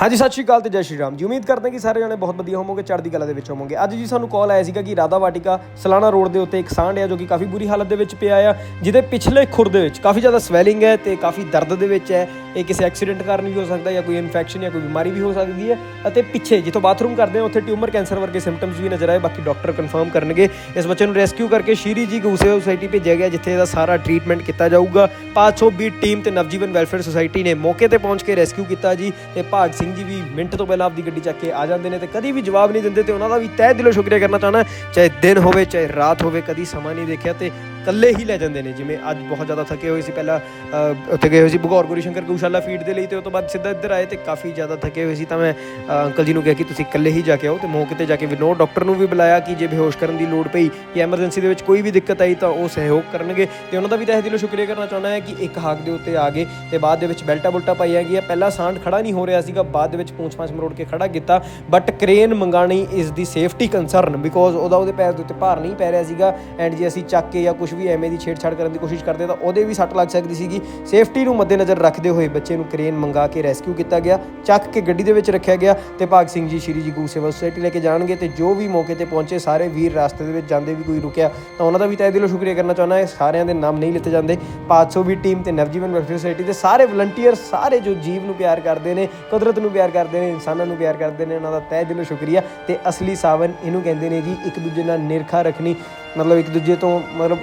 ਹਾਂਜੀ, ਸਤਿ ਸ਼੍ਰੀ ਅਕਾਲ ਤੇ ਜੈ ਸ਼੍ਰੀ ਰਾਮ ਜੀ। ਉਮੀਦ ਕਰਦੇ ਹਾਂ ਕਿ ਸਾਰੇ ਜਣੇ ਬਹੁਤ ਵਧੀਆ ਹੋਵੋਗੇ, ਚੜ੍ਹਦੀ ਕਲਾ ਦੇ ਵਿੱਚ ਹੋਵੋਗੇ। ਅੱਜ ਜੀ ਸਾਨੂੰ ਕਾਲ ਆਇਆ ਸੀਗਾ ਕਿ ਰਾਧਾ ਵਾਟਿਕਾ ਸਲਾਣਾ ਰੋਡ ਦੇ ਉੱਤੇ ਇੱਕ ਸਾਂਢ ਹੈ ਜੋ ਕਿ ਕਾਫੀ ਬੁਰੀ ਹਾਲਤ ਦੇ ਵਿੱਚ ਪਿਆ ਆ, ਜਿਹਦੇ ਪਿਛਲੇ ਖੁਰ ਦੇ ਵਿੱਚ ਕਾਫੀ ਜ਼ਿਆਦਾ ਸਵੈਲਿੰਗ ਹੈ ਤੇ ਕਾਫੀ ਦਰਦ ਦੇ ਵਿੱਚ ਹੈ। ਇਹ ਕਿਸੇ ਐਕਸੀਡੈਂਟ ਕਾਰਨ ਵੀ ਹੋ ਸਕਦਾ ਜਾਂ ਕੋਈ ਇਨਫੈਕਸ਼ਨ ਜਾਂ ਕੋਈ ਬਿਮਾਰੀ ਵੀ ਹੋ ਸਕਦੀ ਹੈ। ਅਤੇ ਪਿੱਛੇ ਜਿੱਥੋਂ ਬਾਥਰੂਮ ਕਰਦੇ ਆ ਉੱਥੇ ਟਿਊਮਰ ਕੈਂਸਰ ਵਰਗੇ ਸਿੰਪਟਮਸ ਵੀ ਨਜ਼ਰ ਆਏ, ਬਾਕੀ ਡਾਕਟਰ ਕਨਫਰਮ ਕਰਨਗੇ। ਇਸ ਬੱਚੇ ਨੂੰ ਰੈਸਕਿਊ ਕਰਕੇ ਸ਼ੀਰੀ ਜੀ ਗੂਸੇ ਸੁਸਾਇਟੀ ਭੇਜਿਆ ਗਿਆ, ਜਿੱਥੇ ਇਹਦਾ ਸਾਰਾ ਟ੍ਰੀਟਮੈਂਟ ਕੀਤਾ ਜਾਊਗਾ। 520 ਟੀਮ ਤੇ ਨਵਜੀਵਨ ਵੈਲਫੇਅਰ ਸੁਸਾਇਟੀ ਨੇ ਮੌਕੇ ਤੇ ਪਹੁੰਚ ਕੇ ਰੈਸਕਿਊ ਕੀਤਾ ਜੀ। ਤੇ ਭਾਗ ਸਿੰਘ ਜੀ ਵੀ ਮਿੰਟ ਤੋਂ ਪਹਿਲਾਂ ਆਪਦੀ ਗੱਡੀ ਚੱਕ ਕੇ ਆ ਜਾਂਦੇ ਨੇ ਤੇ ਕਦੀ ਵੀ ਜਵਾਬ ਨਹੀਂ ਦਿੰਦੇ ਤੇ ਉਹਨਾਂ ਦਾ ਵੀ ਤਹਿ ਦਿਲੋਂ ਸ਼ੁਕਰੀਆ ਕਰਨਾ ਚਾਹਣਾ ਚਾਹੇ ਦਿਨ ਹੋਵੇ, ਚਾਹੇ ਰਾਤ ਹੋਵੇ, ਕਦੀ ਸਮਾਂ ਨਹੀਂ ਦੇਖਿਆ ਤੇ ਇਕੱਲੇ ਹੀ ਲੈ ਜਾਂਦੇ ਨੇ, ਜਿਵੇਂ ਅੱਜ ਬਹੁਤ ਜ਼ਿਆਦਾ ਥੱਕੇ ਹੋਏ ਸੀ, ਪਹਿਲਾਂ ਉੱਥੇ ਗਏ ਹੋਏ ਸੀ ਭਗੌਰ ਗੁਰੂ ਸ਼ੰਕਰ ਗਊਸ਼ਾਲਾ ਫੀਡ ਦੇ ਲਈ ਤੇ ਉਸ ਤੋਂ ਬਾਅਦ ਸਿੱਧਾ ਇੱਧਰ ਆਏ ਤੇ ਕਾਫੀ ਜ਼ਿਆਦਾ ਥੱਕੇ ਹੋਏ ਸੀ। ਤਾਂ ਮੈਂ ਅੰਕਲ ਜੀ ਨੂੰ ਕਿਹਾ ਕਿ ਤੁਸੀਂ ਇਕੱਲੇ ਹੀ ਜਾ ਕੇ ਆਓ ਤੇ ਮੌਕੇ ਤੇ ਜਾ ਕੇ ਵਿਨੋਦ ਡਾਕਟਰ ਨੂੰ ਵੀ ਬੁਲਾਇਆ ਕਿ ਜੇ ਬੇਹੋਸ਼ ਕਰਨ ਦੀ ਲੋੜ ਪਈ ਜਾਂ ਐਮਰਜੈਂਸੀ ਦੇ ਵਿੱਚ ਕੋਈ ਵੀ ਦਿੱਕਤ ਆਈ ਤਾਂ ਉਹ ਸਹਿਯੋਗ ਕਰਨਗੇ। ਤੇ ਉਹਨਾਂ ਦਾ ਵੀ ਤਹਿ ਦਿਲੋਂ ਸ਼ੁਕਰੀਆ ਕਰਨਾ ਚਾਹੁੰਦਾ ਹੈ ਕਿ ਇੱਕ ਹਾਕ ਦੇ ਉੱਤੇ ਆ ਗਏ ਤੇ ਬਾਅਦ ਦੇ ਵਿੱਚ ਬੈਲਟਾ ਬੁਲਟਾ ਪਾਈਆਂ ਗਿਆ ਪਹਿਲਾਂ ਸਾਂਢ ਖੜਾ ਨਹੀਂ ਹੋ ਰਿਹਾ ਸੀਗਾ, ਬਾਅਦ ਦੇ ਵਿੱਚ ਪੂੰਛ ਪਾਂਛ ਮਰੋੜ ਕੇ ਖੜਾ ਕੀਤਾ but crane ਮੰਗਾਣੀ is the safety concern because ਉਹਦਾ ਉਹਦੇ ਪੈਰ ਦੇ ਉੱਤੇ ਭਾਰ ਨਹੀਂ ਪੈ ਰਿਹਾ ਸੀਗਾ। ਐਂਡ ਜੇ ਅਸੀਂ ਚੱਕ ਕੇ ਜਾਂ ਕੁਝ ਵੀ ਐਵੇਂ ਦੀ ਛੇੜਛਾੜ ਕਰਨ ਦੀ ਕੋਸ਼ਿਸ਼ ਕਰਦੇ ਤਾਂ ਉਹਦੇ ਵੀ ਸੱਟ ਲੱਗ ਸਕਦੀ ਸੀਗੀ। ਸੇਫਟੀ ਨੂੰ ਮੱਦੇਨਜ਼ਰ ਰੱਖਦੇ ਹੋਏ ਬੱਚੇ ਨੂੰ ਕ੍ਰੇਨ ਮੰਗਾ ਕੇ ਰੈਸਕਿਊ ਕੀਤਾ ਗਿਆ, ਚੱਕ ਕੇ ਗੱਡੀ ਦੇ ਵਿੱਚ ਰੱਖਿਆ ਗਿਆ ਤੇ ਭਾਗ ਸਿੰਘ ਜੀ ਸ਼੍ਰੀ ਜੀ ਗੁਰੂ ਸੇਵਾ ਸੁਸਾਇਟੀ ਲੈ ਕੇ ਜਾਣਗੇ ਤੇ ਜੋ ਵੀ ਮੌਕੇ ਤੇ ਪਹੁੰਚੇ, ਸਾਰੇ ਵੀਰ ਰਸਤੇ ਦੇ ਵਿੱਚ ਜਾਂਦੇ ਵੀ ਕੋਈ ਰੁਕਿਆ, ਤਾਂ ਉਹਨਾਂ ਦਾ ਵੀ ਤਹਿ ਦਿਲੋਂ ਸ਼ੁਕਰੀਆ ਕਰਨਾ ਚਾਹੁੰਦਾ ਹੈ। ਸਾਰਿਆਂ ਦੇ ਨਾਮ ਨਹੀਂ ਲਿੱਤੇ ਜਾਂਦੇ। 520 ਟੀਮ ਤੇ ਨਵਜੀਵਨ ਵੈਲਫੇਅਰ ਸੋਸਾਇਟੀ ਦੇ ਸਾਰੇ ਵਲੰਟੀਅਰ ਸਾਰੇ ਜੋ ਜੀਵ ਨੂੰ ਪਿਆਰ ਕਰਦੇ ਨੇ, ਕੁਦਰਤ ਨੂੰ ਪਿਆਰ ਕਰਦੇ ਨੇ, ਇਨਸਾਨਾਂ ਨੂੰ ਪਿਆਰ ਕਰਦੇ ਨੇ, ਉਹਨਾਂ ਦਾ ਤਹਿ ਦਿਲੋਂ ਸ਼ੁਕਰੀਆ। ਤੇ ਅਸਲੀ ਸਾਵਨ ਇਹਨੂੰ ਕਹਿੰਦੇ ਨੇ ਜੀ ਇੱਕ ਦੂਜੇ ਨਾਲ ਨਿਰਖਾ ਰੱਖਣੀ, ਮਤਲਬ ਇੱਕ ਦੂਜੇ ਤੋਂ ਮਤਲਬ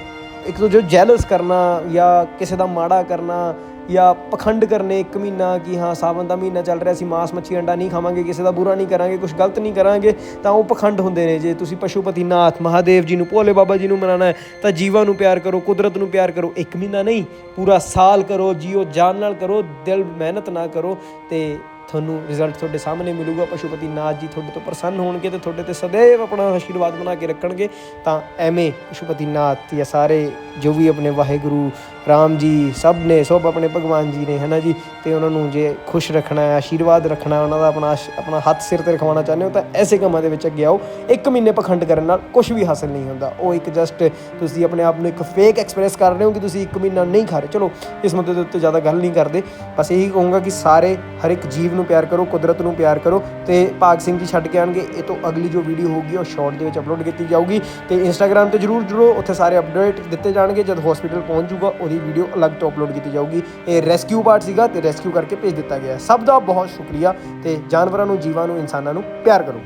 ਇੱਕ ਦੂਜੇ ਜੋ ਜੈਲਸ ਕਰਨਾ ਜਾਂ ਕਿਸੇ ਦਾ ਮਾੜਾ ਕਰਨਾ ਜਾਂ ਪਖੰਡ ਕਰਨੇ ਇੱਕ ਮਹੀਨਾ ਕਿ ਹਾਂ ਸਾਵਨ ਦਾ ਮਹੀਨਾ ਚੱਲ ਰਿਹਾ, ਅਸੀਂ ਮਾਸ ਮੱਛੀ ਅੰਡਾ ਨਹੀਂ ਖਾਵਾਂਗੇ, ਕਿਸੇ ਦਾ ਬੁਰਾ ਨਹੀਂ ਕਰਾਂਗੇ ਕੁਝ ਗਲਤ ਨਹੀਂ ਕਰਾਂਗੇ, ਤਾਂ ਉਹ ਪਖੰਡ ਹੁੰਦੇ ਨੇ। ਜੇ ਤੁਸੀਂ ਪਸ਼ੂਪਤੀ ਨਾਥ, ਮਹਾਦੇਵ ਜੀ ਨੂੰ ਭੋਲੇ ਬਾਬਾ ਜੀ ਨੂੰ ਮਨਾਣਾ ਹੈ, ਤਾਂ ਜੀਵਾਂ ਨੂੰ ਪਿਆਰ ਕਰੋ, ਕੁਦਰਤ ਨੂੰ ਪਿਆਰ ਕਰੋ, ਇੱਕ ਮਹੀਨਾ ਨਹੀਂ, ਪੂਰਾ ਸਾਲ ਕਰੋ, ਜੀਓ ਜਾਨ ਨਾਲ ਕਰੋ, ਦਿਲ ਮਿਹਨਤ ਨਾ ਕਰੋ ਤੇ ਤੁਹਾਨੂੰ ਰਿਜ਼ਲਟ ਤੁਹਾਡੇ ਸਾਹਮਣੇ ਮਿਲੂਗਾ, ਪਸ਼ੂਪਤੀ ਨਾਥ ਜੀ ਤੁਹਾਡੇ ਤੋਂ ਪ੍ਰਸੰਨ ਹੋਣਗੇ ਤੇ ਤੁਹਾਡੇ ਤੇ ਸदैव ਆਪਣਾ ਆਸ਼ੀਰਵਾਦ ਬਣਾ ਕੇ ਰੱਖਣਗੇ। ਤਾਂ ਐਵੇਂ ਪਸ਼ੂਪਤੀ ਨਾਥ ਜਾਂ ਸਾਰੇ, ਜੋ ਵੀ ਆਪਣੇ ਵਾਹਿਗੁਰੂ ਰਾਮ ਜੀ ਸਭ ਨੇ, ਸਭ ਆਪਣੇ ਭਗਵਾਨ ਜੀ ਨੇ, ਹਨਾ ਜੀ? ਤੇ ਉਹਨਾਂ ਨੂੰ ਜੇ ਖੁਸ਼ ਰੱਖਣਾ ਹੈ, ਆਸ਼ੀਰਵਾਦ ਰੱਖਣਾ ਉਹਨਾਂ ਦਾ ਆਪਣਾ ਆਪਣਾ ਹੱਥ ਸਿਰ ਤੇ ਰਖਵਾਉਣਾ ਚਾਹੁੰਦੇ ਹੋ, ਤਾਂ ਐਸੇ ਕੰਮਾਂ ਦੇ ਵਿੱਚ ਅੱਗੇ ਆਓ। ਇੱਕ ਮਹੀਨੇ ਪਖੰਡ ਕਰਨ ਨਾਲ ਕੁਝ ਵੀ ਹਾਸਲ ਨਹੀਂ ਹੁੰਦਾ। ਉਹ ਇੱਕ ਜਸਟ ਤੁਸੀਂ ਆਪਣੇ ਆਪ ਨੂੰ ਇੱਕ ਫੇਕ ਐਕਸਪ੍ਰੈਸ ਕਰ ਰਹੇ ਹੋ ਕਿ ਤੁਸੀਂ ਇੱਕ ਮਹੀਨਾ ਨਹੀਂ ਖਾ ਰਹੇ। ਚਲੋ, ਇਸ ਮੁੱਦੇ ਦੇ ਉੱਤੇ ਜ਼ਿਆਦਾ ਗੱਲ ਨਹੀਂ ਕਰਦੇ। ਬਸ ਇਹੀ ਕਹੂੰਗਾ ਕਿ ਸਾਰੇ, ਹਰ ਇੱਕ ਜੀਵ ਨੂੰ ਪਿਆਰ ਕਰੋ, ਕੁਦਰਤ ਨੂੰ ਪਿਆਰ ਕਰੋ ਤੇ ਭਾਗ ਸਿੰਘ ਜੀ ਛੱਡ ਕੇ ਆਣਗੇ ਇਹ ਤੋਂ ਅਗਲੀ ਜੋ ਵੀਡੀਓ ਹੋਊਗੀ, ਉਹ ਸ਼ਾਰਟ ਦੇ ਵਿੱਚ ਅਪਲੋਡ ਕੀਤੀ ਜਾਊਗੀ। ਤੇ ਇੰਸਟਾਗ੍ਰam ਤੇ ਜਰੂਰ ਜੁੜੋ, ਉੱਥੇ ਸਾਰੇ ਅਪਡੇਟ ਦਿੱਤੇ ਜਾਣਗੇ। ਜਦ ਹਸਪੀਟਲ ਪਹੁੰਚ ਜਾਊਗਾ, ਉਹਦੀ ਵੀਡੀਓ ਅਲੱਗ ਤੋਂ ਅਪਲੋਡ ਕੀਤੀ ਜਾਊਗੀ। ਇਹ ਰੈਸਕਿਊ ਪਾਰਟ ਸੀਗਾ ਤੇ ਰੈਸਕਿਊ ਕਰਕੇ ਭੇਜ ਦਿੱਤਾ ਗਿਆ। ਸਭ ਦਾ ਬਹੁਤ ਸ਼ੁਕਰੀਆ ਤੇ ਜਾਨਵਰਾਂ ਨੂੰ, ਜੀਵਾਂ ਨੂੰ, ਇਨਸਾਨਾਂ ਨੂੰ ਪਿਆਰ ਕਰੋ।